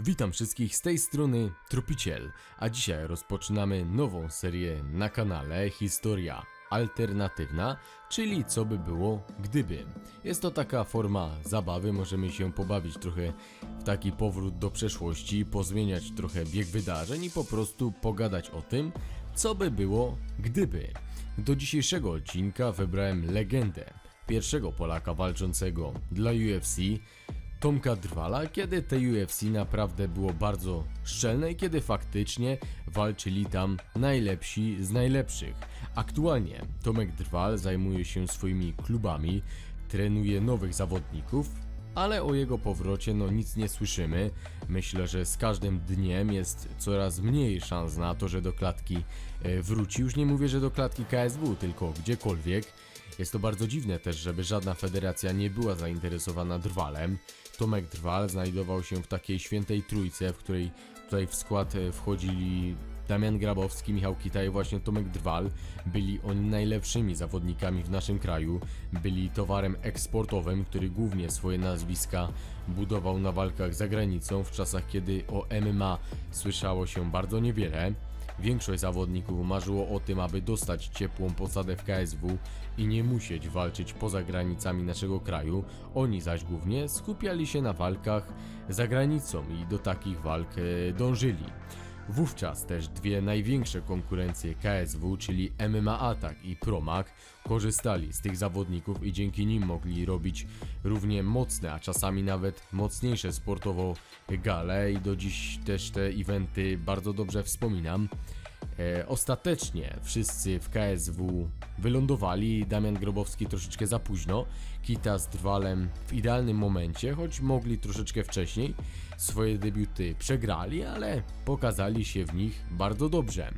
Witam wszystkich z tej strony Tropiciel, a dzisiaj rozpoczynamy nową serię na kanale Historia Alternatywna, czyli co by było gdyby. Jest to taka forma zabawy, możemy się pobawić trochę w taki powrót do przeszłości, pozmieniać trochę bieg wydarzeń i po prostu pogadać o tym, co by było gdyby. Do dzisiejszego odcinka wybrałem legendę pierwszego Polaka walczącego dla UFC, Tomka Drwala, kiedy te UFC naprawdę było bardzo szczelne i kiedy faktycznie walczyli tam najlepsi z najlepszych. Aktualnie Tomek Drwal zajmuje się swoimi klubami, trenuje nowych zawodników, ale o jego powrocie no nic nie słyszymy. Myślę, że z każdym dniem jest coraz mniej szans na to, że do klatki e, wróci. Już nie mówię, że do klatki KSW, tylko gdziekolwiek. Jest to bardzo dziwne też, żeby żadna federacja nie była zainteresowana Drwalem. Tomek Drwal znajdował się w takiej świętej trójce, w której tutaj w skład e, wchodzili Damian Grabowski, Michał Kita i właśnie Tomek Drwal. Byli oni najlepszymi zawodnikami w naszym kraju. Byli towarem eksportowym, który głównie swoje nazwiska budował na walkach za granicą w czasach, kiedy o MMA słyszało się bardzo niewiele. Większość zawodników marzyło o tym, aby dostać ciepłą posadę w KSW i nie musieć walczyć poza granicami naszego kraju. Oni zaś głównie skupiali się na walkach za granicą i do takich walk e, dążyli. Wówczas też dwie największe konkurencje KSW, czyli MMA Attack i Promak, korzystali z tych zawodników i dzięki nim mogli robić równie mocne, a czasami nawet mocniejsze sportowo gale i do dziś też te eventy bardzo dobrze wspominam. E, ostatecznie wszyscy w KSW wylądowali, Damian Grobowski troszeczkę za późno, Kita z Drwalem w idealnym momencie, choć mogli troszeczkę wcześniej. Swoje debiuty przegrali, ale pokazali się w nich bardzo dobrze.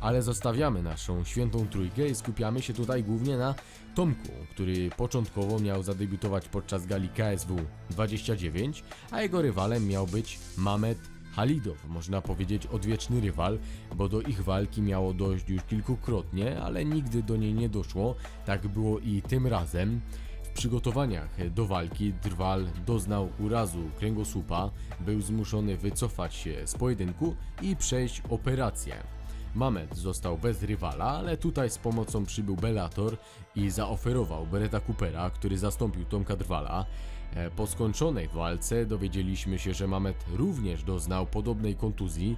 Ale zostawiamy naszą świętą trójkę i skupiamy się tutaj głównie na Tomku, który początkowo miał zadebiutować podczas gali KSW 29, a jego rywalem miał być Mamet Halidow, można powiedzieć odwieczny rywal, bo do ich walki miało dojść już kilkukrotnie, ale nigdy do niej nie doszło, tak było i tym razem. W przygotowaniach do walki Drwal doznał urazu kręgosłupa, był zmuszony wycofać się z pojedynku i przejść operację. Mamet został bez rywala, ale tutaj z pomocą przybył Bellator i zaoferował Beretta Coopera, który zastąpił Tomka Drwala. E, Po skończonej walce dowiedzieliśmy się, że Mamet również doznał podobnej kontuzji.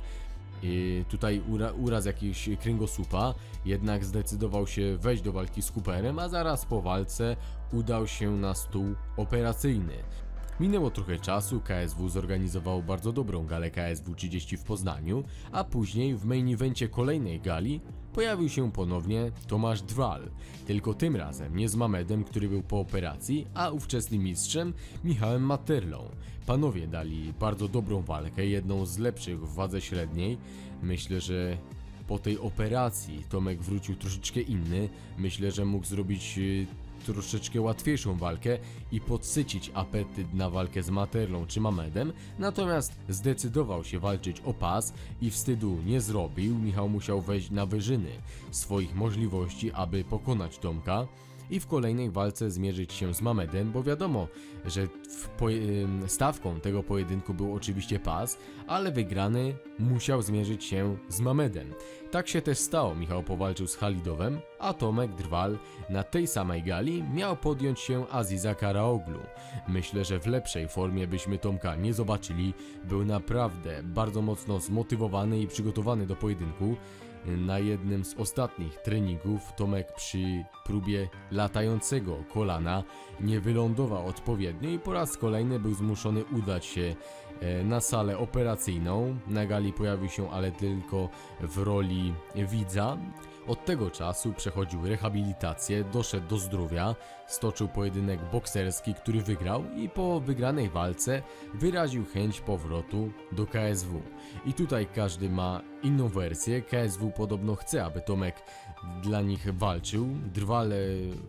I tutaj ura, uraz jakiegoś kręgosłupa, jednak zdecydował się wejść do walki z Cooperem, a zaraz po walce udał się na stół operacyjny. Minęło trochę czasu, KSW zorganizował bardzo dobrą galę KSW 30 w Poznaniu, a później w main evencie kolejnej gali pojawił się ponownie Tomasz Drwal, tylko tym razem nie z Mamedem, który był po operacji, a ówczesnym mistrzem Michałem Materlą. Panowie dali bardzo dobrą walkę, jedną z lepszych w wadze średniej. Myślę, że po tej operacji Tomek wrócił troszeczkę inny. Myślę, że mógł zrobić y, troszeczkę łatwiejszą walkę i podsycić apetyt na walkę z Materlą czy Mamedem, natomiast zdecydował się walczyć o pas i wstydu nie zrobił. Michał musiał wejść na wyżyny swoich możliwości, aby pokonać Tomka i w kolejnej walce zmierzyć się z Mamedem, bo wiadomo, że stawką tego pojedynku był oczywiście pas, ale wygrany musiał zmierzyć się z Mamedem. Tak się też stało, Michał powalczył z Halidowem, a Tomek Drwal na tej samej gali miał podjąć się Aziza Karaoglu. Myślę, że w lepszej formie byśmy Tomka nie zobaczyli, był naprawdę bardzo mocno zmotywowany i przygotowany do pojedynku. Na jednym z ostatnich treningów Tomek przy próbie latającego kolana nie wylądował odpowiednio i po raz kolejny był zmuszony udać się e, na salę operacyjną. Na gali pojawił się ale tylko w roli widza. Od tego czasu przechodził rehabilitację, doszedł do zdrowia, stoczył pojedynek bokserski, który wygrał i po wygranej walce wyraził chęć powrotu do KSW. I tutaj każdy ma inną wersję. KSW podobno chce, aby Tomek dla nich walczył. Drwal e,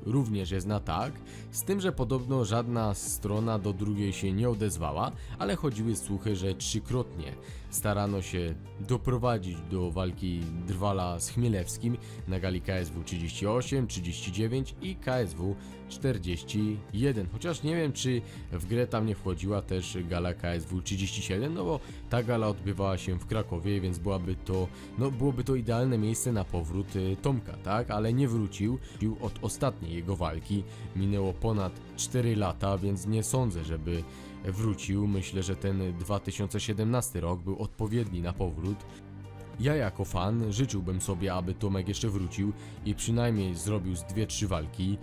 również jest na tak, z tym, że podobno żadna strona do drugiej się nie odezwała, ale chodziły słuchy, że trzykrotnie starano się doprowadzić do walki Drwala z Chmielewskim na gali KSW 38, 39 i KSW 41. Chociaż nie wiem, czy w grę tam nie wchodziła też gala KSW 37, no bo ta gala odbywała się w Krakowie, więc byłaby to, no byłoby to idealne miejsce na powrót y, Tomka, tak? Ale nie wrócił. Od ostatniej jego walki minęło ponad 4 lata, więc nie sądzę, żeby wrócił. Myślę, że ten 2017 rok był odpowiedni na powrót. Ja jako fan życzyłbym sobie, aby Tomek jeszcze wrócił i przynajmniej zrobił z 2-3 walki.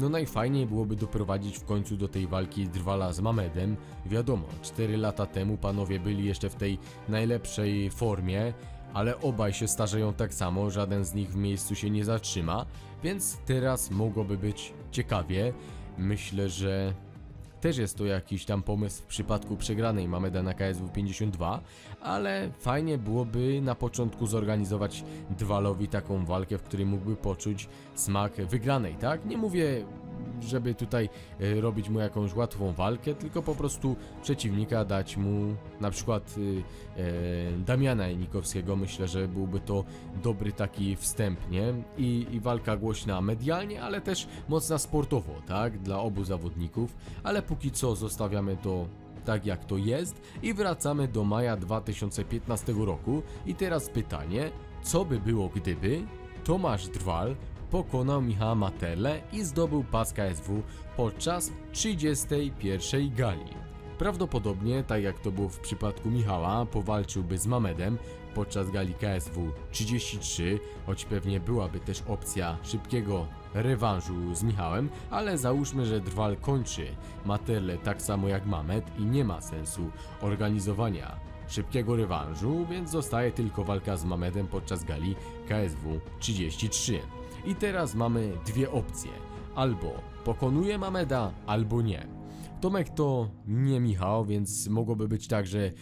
No najfajniej byłoby doprowadzić w końcu do tej walki Drwala z Mamedem. Wiadomo, 4 lata temu panowie byli jeszcze w tej najlepszej formie, ale obaj się starzeją tak samo, żaden z nich w miejscu się nie zatrzyma, więc teraz mogłoby być ciekawie. Myślę, że też jest to jakiś tam pomysł w przypadku przegranej Mameda na KSW 52, ale fajnie byłoby na początku zorganizować Dwalowi taką walkę, w której mógłby poczuć smak wygranej, tak? Nie mówię, żeby tutaj e, robić mu jakąś łatwą walkę, tylko po prostu przeciwnika dać mu na przykład y, e, Damiana Janikowskiego. Myślę, że byłby to dobry taki wstęp, nie? I, I walka głośna medialnie, ale też mocna sportowo, tak? Dla obu zawodników, ale póki co zostawiamy to tak jak to jest i wracamy do maja 2015 roku i teraz pytanie, co by było gdyby Tomasz Drwal pokonał Michała Matele i zdobył pas KSW podczas 31 gali. Prawdopodobnie, tak jak to było w przypadku Michała, powalczyłby z Mamedem podczas gali KSW 33, choć pewnie byłaby też opcja szybkiego rewanżu z Michałem, ale załóżmy, że Drwal kończy Materle tak samo jak Mamed i nie ma sensu organizowania szybkiego rewanżu, więc zostaje tylko walka z Mamedem podczas gali KSW 33. I teraz mamy dwie opcje. Albo pokonuje Mameda, albo nie. Tomek to nie Michał, więc mogłoby być tak, że e,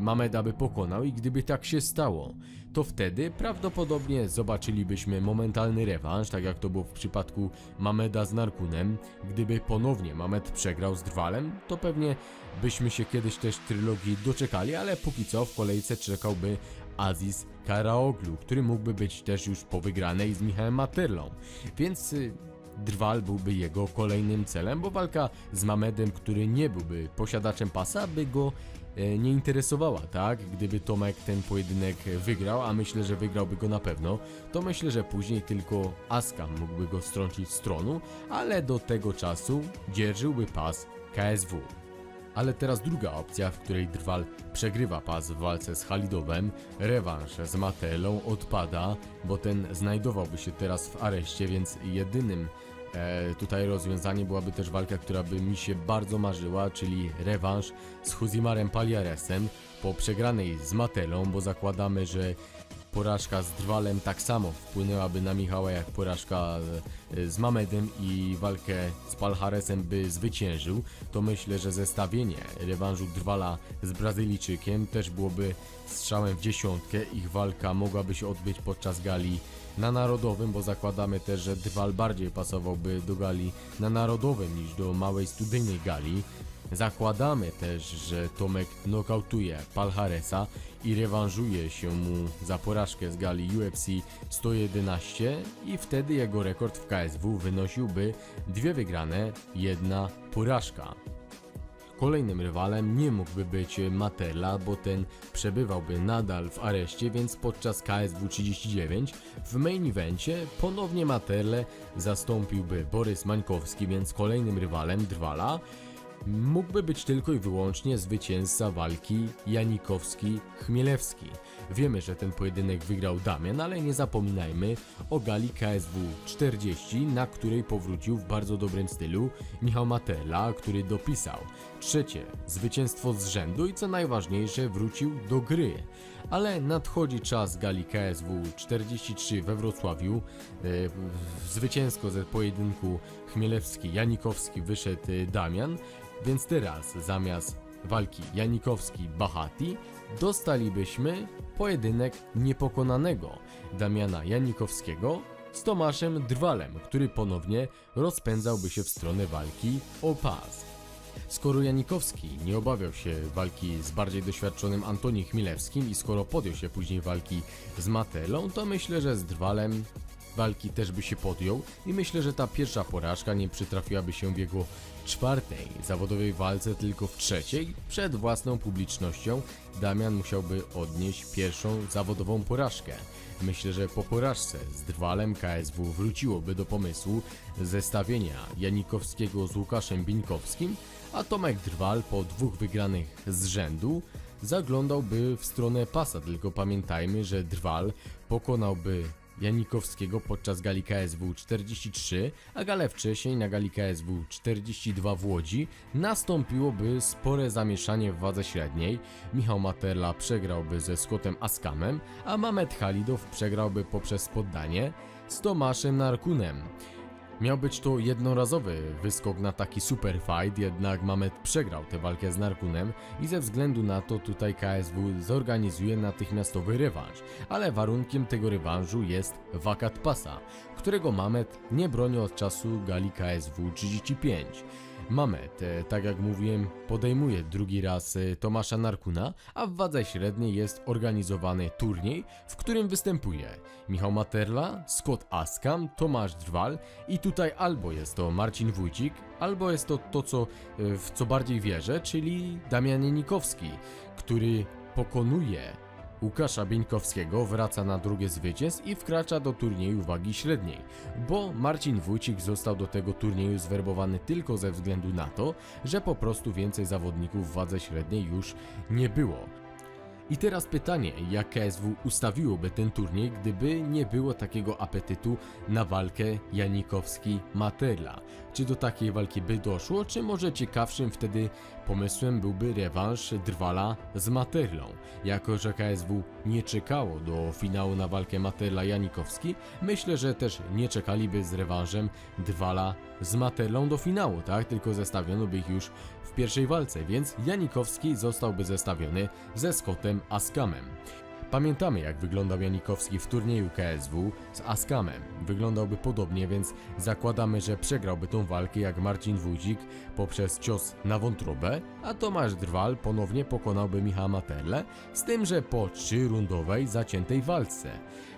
Mameda by pokonał i gdyby tak się stało, to wtedy prawdopodobnie zobaczylibyśmy momentalny rewanż, tak jak to było w przypadku Mameda z Narkunem. Gdyby ponownie Mamed przegrał z Drwalem, to pewnie byśmy się kiedyś też trylogii doczekali, ale póki co w kolejce czekałby Aziz Karaoglu, który mógłby być też już po wygranej z Michałem Materlą. Więc y, Drwal byłby jego kolejnym celem, bo walka z Mamedem, który nie byłby posiadaczem pasa, by go e, nie interesowała, tak? Gdyby Tomek ten pojedynek wygrał, a myślę, że wygrałby go na pewno, to myślę, że później tylko Aska mógłby go strącić z tronu, ale do tego czasu dzierżyłby pas KSW. Ale teraz druga opcja, w której Drwal przegrywa pas w walce z Halidowem, rewanż z Matelą odpada, bo ten znajdowałby się teraz w areszcie, więc jedynym e, tutaj rozwiązaniem byłaby też walka, która by mi się bardzo marzyła, czyli rewanż z Huzimarem Paliaresem po przegranej z Matelą, bo zakładamy, że porażka z Drwalem tak samo wpłynęłaby na Michała jak porażka e, z Mamedem i walkę z Palharesem by zwyciężył, to myślę, że zestawienie rewanżu Drwala z Brazylijczykiem też byłoby strzałem w dziesiątkę. Ich walka mogłaby się odbyć podczas gali na Narodowym, bo zakładamy też, że Drwal bardziej pasowałby do gali na Narodowym niż do małej studyjnej gali. Zakładamy też, że Tomek nokautuje Palharesa i rewanżuje się mu za porażkę z gali UFC 111 i wtedy jego rekord w KSW wynosiłby dwie wygrane, jedna porażka. Kolejnym rywalem nie mógłby być Matela, bo ten przebywałby nadal w areszcie, więc podczas KSW 39 w main evencie ponownie Materle zastąpiłby Borys Mańkowski, więc kolejnym rywalem Drwala mógłby być tylko i wyłącznie zwycięzca walki Janikowski-Chmielewski. Wiemy, że ten pojedynek wygrał Damian, ale nie zapominajmy o gali KSW 40, na której powrócił w bardzo dobrym stylu Michał Matela, który dopisał trzecie zwycięstwo z rzędu i co najważniejsze wrócił do gry. Ale nadchodzi czas gali KSW 43 we Wrocławiu. E, Zwycięsko ze pojedynku Chmielewski-Janikowski wyszedł e, Damian, więc teraz zamiast walki Janikowski-Bahati dostalibyśmy pojedynek niepokonanego Damiana Janikowskiego z Tomaszem Drwalem, który ponownie rozpędzałby się w stronę walki o pas. Skoro Janikowski nie obawiał się walki z bardziej doświadczonym Antoni Chmielewskim i skoro podjął się później walki z Matelą, to myślę, że z Drwalem walki też by się podjął i myślę, że ta pierwsza porażka nie przytrafiłaby się w jego czwartej zawodowej walce, tylko w trzeciej. Przed własną publicznością Damian musiałby odnieść pierwszą zawodową porażkę. Myślę, że po porażce z Drwalem KSW wróciłoby do pomysłu zestawienia Janikowskiego z Łukaszem Bińkowskim, a Tomek Drwal po dwóch wygranych z rzędu zaglądałby w stronę pasa, tylko pamiętajmy, że Drwal pokonałby Janikowskiego podczas gali KSW 43, a galę wcześniej na gali KSW 42 w Łodzi nastąpiłoby spore zamieszanie w wadze średniej. Michał Materla przegrałby ze Scottem Askamem, a Mamet Halidow przegrałby poprzez poddanie z Tomaszem Narkunem. Miał być to jednorazowy wyskok na taki super fight, jednak Mamet przegrał tę walkę z Narkunem i ze względu na to tutaj KSW zorganizuje natychmiastowy rewanż, ale warunkiem tego rewanżu jest wakat pasa, którego Mamet nie broni od czasu gali KSW 35. Mamet, e, tak jak mówiłem, podejmuje drugi raz e, Tomasza Narkuna, a w wadze średniej jest organizowany turniej, w którym występuje Michał Materla, Scott Askam, Tomasz Drwal i tutaj albo jest to Marcin Wójcik, albo jest to to, co, e, w co bardziej wierzę, czyli Damian Janikowski, który pokonuje Łukasza Bieńkowskiego wraca na drugie zwycięstw i wkracza do turnieju wagi średniej, bo Marcin Wójcik został do tego turnieju zwerbowany tylko ze względu na to, że po prostu więcej zawodników w wadze średniej już nie było. I teraz pytanie, jak KSW ustawiłoby ten turniej, gdyby nie było takiego apetytu na walkę Janikowski-Materla? Czy do takiej walki by doszło, czy może ciekawszym wtedy pomysłem byłby rewanż Drwala z Materlą? Jako, że KSW nie czekało do finału na walkę Materla-Janikowski, myślę, że też nie czekaliby z rewanżem Drwala z Materlą do finału, tak? Tylko zestawiono by ich już w pierwszej walce, więc Janikowski zostałby zestawiony ze Scottem Askamem. Pamiętamy jak wyglądał Janikowski w turnieju KSW z Askamem. Wyglądałby podobnie, więc zakładamy, że przegrałby tą walkę jak Marcin Wójcik poprzez cios na wątrobę, a Tomasz Drwal ponownie pokonałby Michała Materle, z tym, że po trzyrundowej zaciętej walce.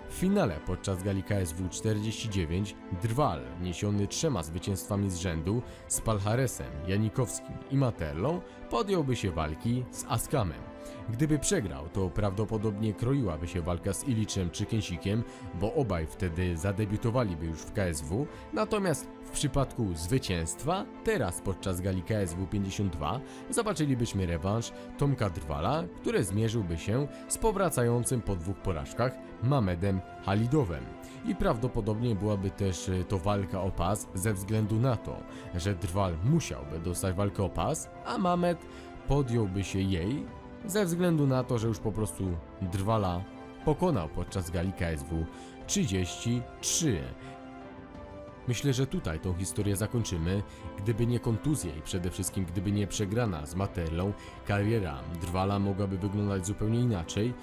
W finale podczas gali KSW 49 Drwal, niesiony trzema zwycięstwami z rzędu z Palharesem, Janikowskim i Materlą, podjąłby się walki z Askamem. Gdyby przegrał, to prawdopodobnie kroiłaby się walka z Iliczem czy Kęsikiem, bo obaj wtedy zadebiutowaliby już w KSW, natomiast w przypadku zwycięstwa, teraz podczas gali KSW 52, zobaczylibyśmy rewanż Tomka Drwala, który zmierzyłby się z powracającym po dwóch porażkach Mamedem Halidowem. I prawdopodobnie byłaby też e, to walka o pas ze względu na to, że Drwal musiałby dostać walkę o pas, a Mamed podjąłby się jej ze względu na to, że już po prostu Drwala pokonał podczas gali KSW 33. Myślę, że tutaj tą historię zakończymy. Gdyby nie kontuzje i przede wszystkim gdyby nie przegrana z Materlą, kariera Drwala mogłaby wyglądać zupełnie inaczej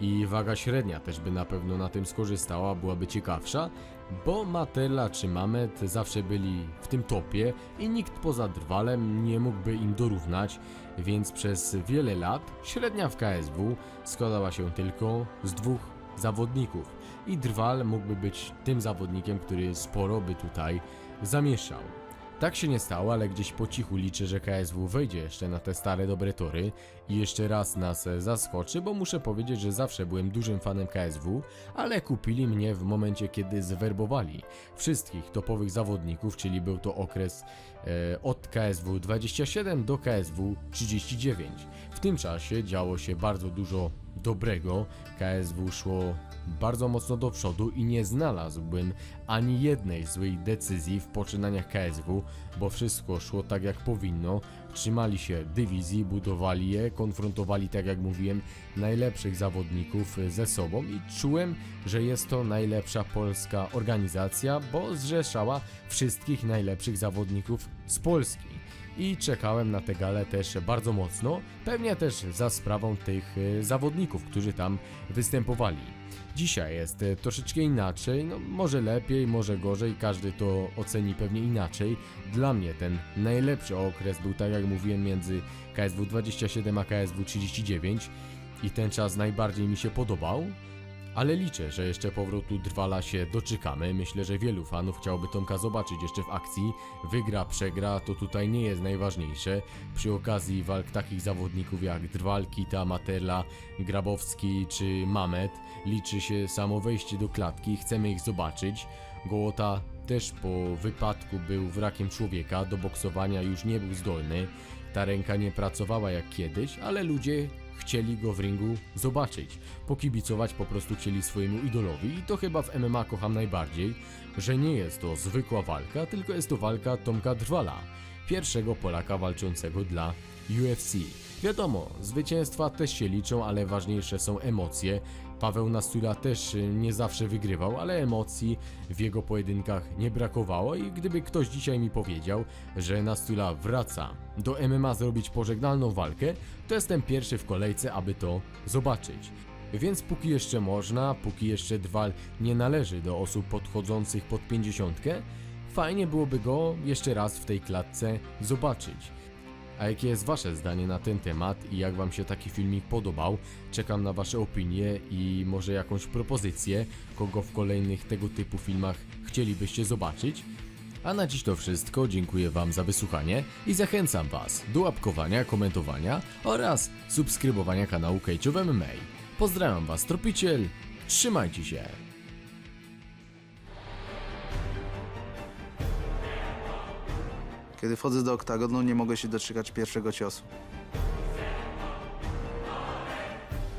i waga średnia też by na pewno na tym skorzystała, byłaby ciekawsza, bo Materla czy Mamet zawsze byli w tym topie i nikt poza Drwalem nie mógłby im dorównać, więc przez wiele lat średnia w KSW składała się tylko z dwóch zawodników i Drwal mógłby być tym zawodnikiem, który sporo by tutaj zamieszał. Tak się nie stało, ale gdzieś po cichu liczę, że KSW wejdzie jeszcze na te stare dobre tory i jeszcze raz nas zaskoczy, bo muszę powiedzieć, że zawsze byłem dużym fanem KSW, ale kupili mnie w momencie, kiedy zwerbowali wszystkich topowych zawodników, czyli był to okres e, od KSW 27 do KSW 39. W tym czasie działo się bardzo dużo dobrego, KSW szło bardzo mocno do przodu i nie znalazłbym ani jednej złej decyzji w poczynaniach KSW, bo wszystko szło tak jak powinno. trzymali się dywizji, budowali je, konfrontowali, tak jak mówiłem, najlepszych zawodników ze sobą i czułem, że jest to najlepsza polska organizacja, bo zrzeszała wszystkich najlepszych zawodników z Polski. I czekałem na tę galę też bardzo mocno, pewnie też za sprawą tych e, zawodników, którzy tam występowali. Dzisiaj jest e, troszeczkę inaczej, no może lepiej, może gorzej, każdy to oceni pewnie inaczej. Dla mnie ten najlepszy okres był, tak jak mówiłem, między KSW 27 a KSW 39 i ten czas najbardziej mi się podobał. Ale liczę, że jeszcze powrotu Drwala się doczekamy. Myślę, że wielu fanów chciałoby Tomka zobaczyć jeszcze w akcji. Wygra, przegra, to tutaj nie jest najważniejsze. Przy okazji walk takich zawodników jak Drwal, Kita, Materla, Grabowski czy Mamet liczy się samo wejście do klatki. Chcemy ich zobaczyć. Gołota też po wypadku był wrakiem człowieka, do boksowania już nie był zdolny. Ta ręka nie pracowała jak kiedyś, ale ludzie chcieli go w ringu zobaczyć. Pokibicować po prostu chcieli swojemu idolowi i to chyba w MMA kocham najbardziej, że nie jest to zwykła walka, tylko jest to walka Tomka Drwala, pierwszego Polaka walczącego dla UFC. Wiadomo, zwycięstwa też się liczą, ale ważniejsze są emocje. Paweł Nastula też nie zawsze wygrywał, ale emocji w jego pojedynkach nie brakowało i gdyby ktoś dzisiaj mi powiedział, że Nastula wraca do MMA zrobić pożegnalną walkę, to jestem pierwszy w kolejce, aby to zobaczyć. Więc póki jeszcze można, póki jeszcze Drwal nie należy do osób podchodzących pod 50, fajnie byłoby go jeszcze raz w tej klatce zobaczyć. A jakie jest Wasze zdanie na ten temat i jak Wam się taki filmik podobał? Czekam na Wasze opinie i może jakąś propozycję, kogo w kolejnych tego typu filmach chcielibyście zobaczyć. A na dziś to wszystko, dziękuję Wam za wysłuchanie i zachęcam Was do łapkowania, komentowania oraz subskrybowania kanału Cage'ów MMA. Pozdrawiam Was, Tropiciel, trzymajcie się! Kiedy wchodzę do oktagonu, nie mogę się doczekać pierwszego ciosu.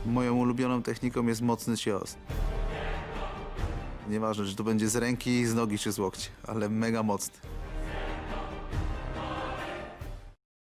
Moją ulubioną techniką jest mocny cios. Nieważne, czy to będzie z ręki, z nogi czy z łokcia, ale mega mocny.